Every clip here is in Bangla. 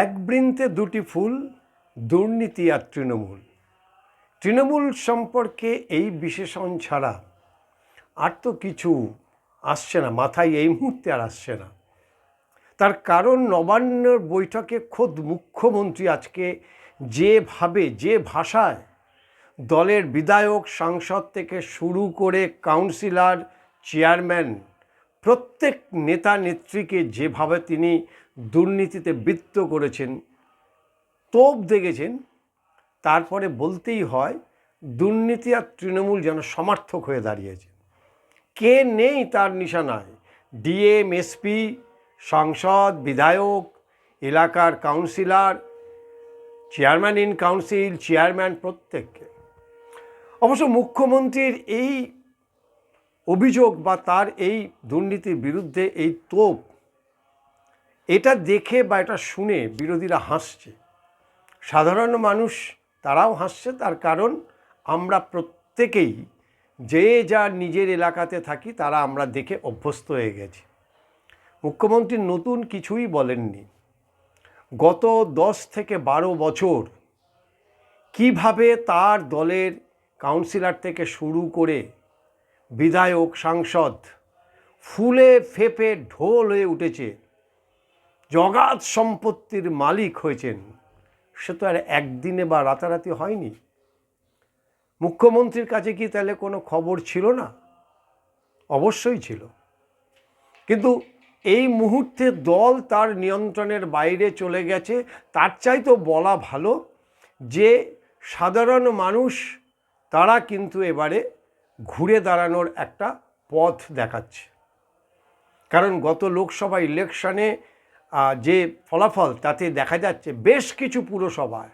এক বৃন্তে দুটি ফুল, দুর্নীতি আর তৃণমূল। তৃণমূল সম্পর্কে এই বিশেষণ ছাড়া আর তো কিছু আসছে না, মাথায় এই মুহূর্তে আর আসছে না। তার কারণ নবান্নর বৈঠকে খোদ মুখ্যমন্ত্রী আজকে যেভাবে, যে ভাষায় দলের বিধায়ক, সাংসদ থেকে শুরু করে কাউন্সিলর, চেয়ারম্যান, প্রত্যেক নেতা নেত্রীকে যেভাবে তিনি দুর্নীতিতে বৃত্ত করেছেন, তোপ দেখেছেন, তারপরে বলতেই হয়, দুর্নীতি আর তৃণমূল যেন সমার্থক হয়ে দাঁড়িয়েছে। কে নেই তার নিশানায়? ডিএম, এসপি, সংসদ, বিধায়ক, এলাকার councillor, chairman in council, chairman প্রত্যেককে। অবশ্য মুখ্যমন্ত্রীর এই অভিযোগ বা তার এই দুর্নীতির বিরুদ্ধে এই তোপ এটা দেখে বা এটা শুনে বিরোধীরা হাসছে। সাধারণ মানুষ তারাও হাসছে, তার কারণ আমরা প্রত্যেকেই যে যার নিজের এলাকাতে থাকি, তারা আমরা দেখে অভ্যস্ত হয়ে গেছি। মুখ্যমন্ত্রী নতুন কিছুই বলেননি। গত দশ থেকে বারো বছর কীভাবে তার দলের কাউন্সিলর থেকে শুরু করে বিধায়ক, সাংসদ ফুলে ফেপে ঢোল হয়ে উঠেছে জগাত সম্পত্তির মালিক হয়েছেন। সে তো আর একদিনে বা রাতারাতি হয়নি। মুখ্যমন্ত্রীর কাছে কি তাহলে কোনো খবর ছিল না? অবশ্যই ছিল। কিন্তু এই মুহূর্তে দল তার নিয়ন্ত্রণের বাইরে চলে গেছে। তার চাইতো বলা ভালো যে সাধারণ মানুষ তারা কিন্তু এবারে ঘুরে দাঁড়ানোর একটা পথ দেখাচ্ছে। কারণ গত লোকসভা ইলেকশনে যে ফলাফল তাতে দেখা যাচ্ছে বেশ কিছু পুরসভায়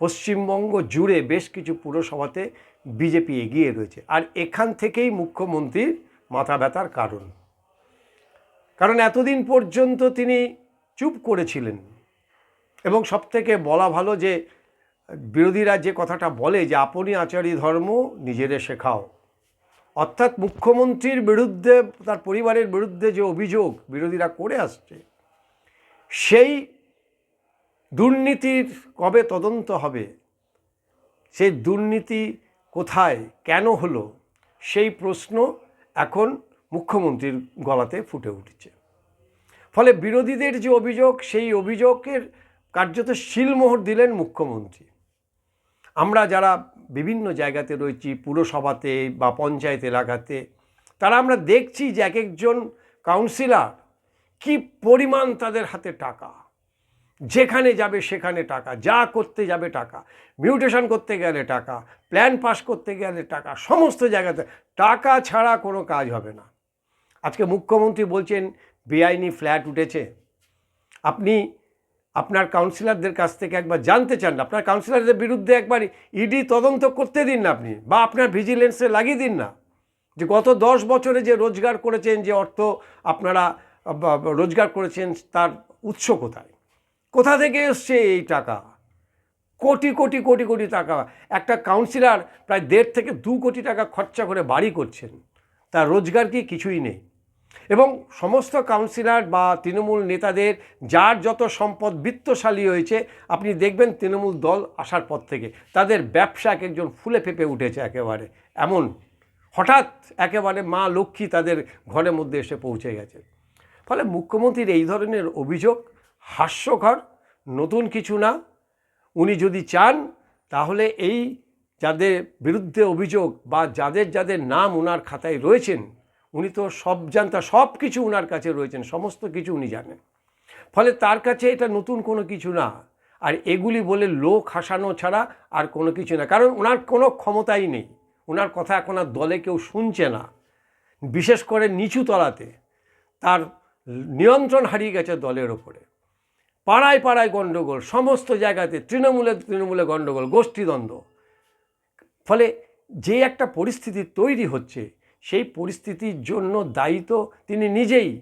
পশ্চিমবঙ্গ জুড়ে বেশ কিছু পুরসভাতে বিজেপি এগিয়ে রয়েছে। আর এখান থেকেই মুখ্যমন্ত্রীর মাথা ব্যথার কারণ। কারণ এতদিন পর্যন্ত তিনি চুপ করেছিলেন এবং সবথেকে বলা ভালো যে বিরোধীরা যে কথাটা বলে যে আপনি আচারী ধর্ম, নিজেরে শেখাও। অর্থাৎ মুখ্যমন্ত্রীর বিরুদ্ধে, তার পরিবারের বিরুদ্ধে যে অভিযোগ বিরোধীরা করে আসছে সেই দুর্নীতির কবে তদন্ত হবে? সেই দুর্নীতি কোথায়? কেন হলো? সেই প্রশ্ন এখন মুখ্যমন্ত্রীর গলাতে ফুটে উঠেছে। ফলে বিরোধীদের যে অভিযোগ, সেই অভিযোগের কার্যত শিলমোহর দিলেন মুখ্যমন্ত্রী। আমরা যারা বিভিন্ন জায়গাতে রয়েছি, পুরসভাতে বা পঞ্চায়েত এলাকাতে, তারা আমরা দেখছি যে এক একজন কাউন্সিলর কি পরিমাণ তাদের হাতে টাকা? যেখানে যাবে সেখানে টাকা, যা করতে যাবে টাকা, মিউটেশন করতে গেলে টাকা, প্ল্যান পাস করতে গেলে টাকা, সমস্ত জায়গাতে টাকা ছাড়া কোনো কাজ হবে না। আজকে মুখ্যমন্ত্রী বলছেন, বেআইনি ফ্ল্যাট উঠেছে। আপনি আপনার কাউন্সিলরদের কাছ থেকে একবার জানতে চান না, আপনার কাউন্সিলরদের বিরুদ্ধে একবার ইডি তদন্ত করতে দিন না আপনি, বা আপনার ভিজিলেন্সে লাগিয়ে দিন না। যে গত দশ বছরে যে রোজগার করেছেন, যে অর্থ আপনারা রোজগার করেছেন, তার উৎস কোথায়? কোথা থেকে এসছে এই টাকা? কোটি কোটি কোটি কোটি টাকা। একটা কাউন্সিলর প্রায় দেড় থেকে দু কোটি টাকা খরচা করে বাড়ি করছেন। তার রোজগার কি কিছুই নেই? এবং সমস্ত কাউন্সিলর বা তৃণমূল নেতাদের যার যত সম্পদ বিত্তশালী হয়েছে, আপনি দেখবেন তৃণমূল দল আসার পর থেকে তাদের ব্যবসা এক একজন ফুলে ফেপে উঠেছে একেবারে। এমন। হঠাৎ একেবারে মা লক্ষ্মী তাদের ঘরের মধ্যে এসে পৌঁছে গেছে। ফলে মুখ্যমন্ত্রীর এই ধরনের অভিযোগ হাস্যকর, নতুন কিছু না। উনি যদি চান, তাহলে এই যাদের বিরুদ্ধে অভিযোগ বা যাদের যাদের নাম ওনার খাতায় রয়েছেন, উনি তো সব জানতা সব কিছু ওনার কাছে রয়েছেন, সমস্ত কিছু উনি জানেন। ফলে তার কাছে এটা নতুন কোনো কিছু না। আর এগুলি বলে লোক হাসানো ছাড়া আর কোনো কিছু না। কারণ ওনার কোনো ক্ষমতাই নেই। ওনার কথা এখন আর দলে কেউ শুনছে না। বিশেষ করে নিচু তলাতে তার নিয়ন্ত্রণ হারিয়ে গেছে দলের ওপরে। পাড়ায় পাড়ায় গণ্ডগোল, সমস্ত জায়গাতে তৃণমূলে তৃণমূলে গণ্ডগোল, গোষ্ঠীদ্বন্দ্ব। ফলে যে একটা পরিস্থিতি তৈরি হচ্ছে, সেই পরিস্থিতির জন্য দায়ী তো তিনি নিজেই।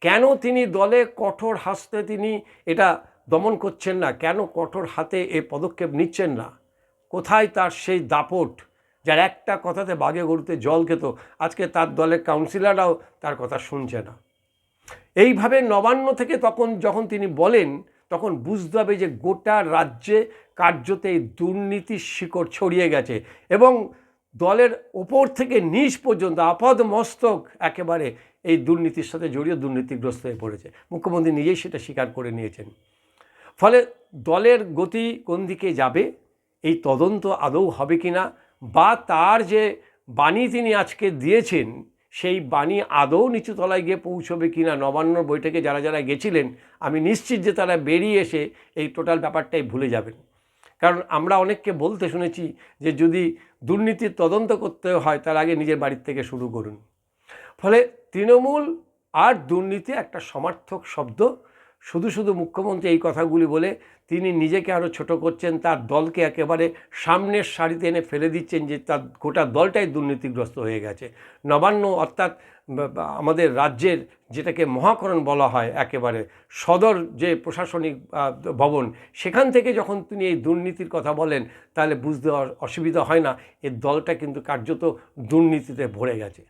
কেন তিনি দলে কঠোর হাসতে তিনি এটা দমন করছেন না? কেন কঠোর হাতে এ পদক্ষেপ নিচ্ছেন না? কোথায় তার সেই দাপট, যার একটা কথাতে বাগে গরুতে জল খেত? আজকে তার দলের কাউন্সিলররাও তার কথা শুনছে না। এইভাবে নবান্ন থেকে তখন যখন তিনি বলেন, তখন বুঝতে হবে যে গোটা রাজ্যে কার্যতে এই দুর্নীতির শিকড় ছড়িয়ে গেছে এবং দলের ওপর থেকে নিচ পর্যন্ত আপদ মস্তক একেবারে এই দুর্নীতির সাথে জড়িয়ে দুর্নীতিগ্রস্ত হয়ে পড়েছে। মুখ্যমন্ত্রী নিজেই সেটা স্বীকার করে নিয়েছেন। ফলে দলের গতি কোন দিকে যাবে, এই তদন্ত আদৌ হবে কি না বা তার যে বাণী তিনি আজকে দিয়েছেন সেই বাণী আদৌ নিচু তলায় গিয়ে পৌঁছবে কি না নবান্ন বৈঠকে যারা যারা গেছিলেন, আমি নিশ্চিত যে তারা বেরিয়ে এসে এই টোটাল ব্যাপারটাই ভুলে যাবেন। কারণ আমরা অনেককে বলতে শুনেছি যে যদি দুর্নীতির তদন্ত করতে হয়, তার আগে নিজের বাড়ির থেকে শুরু করুন। ফলে তৃণমূল আর দুর্নীতি একটা সমার্থক শব্দ। শুধু শুধু মুখ্যমন্ত্রী এই কথাগুলি বলে তিনি নিজেকে আরও ছোট করছেন, তার দলকে একেবারে সামনের সারিতে এনে ফেলে দিচ্ছেন যে তার গোটা দলটাই দুর্নীতিগ্রস্ত হয়ে গেছে। নবান্ন অর্থাৎ আমাদের রাজ্যের যেটাকে মহাকরণ বলা হয় একেবারে সদর যে প্রশাসনিক ভবন, সেখান থেকে যখন তিনি এই দুর্নীতির কথা বলেন, তাহলে বুঝতে অসুবিধা হয় না এর দলটা কিন্তু কার্যত দুর্নীতিতে ভরে গেছে।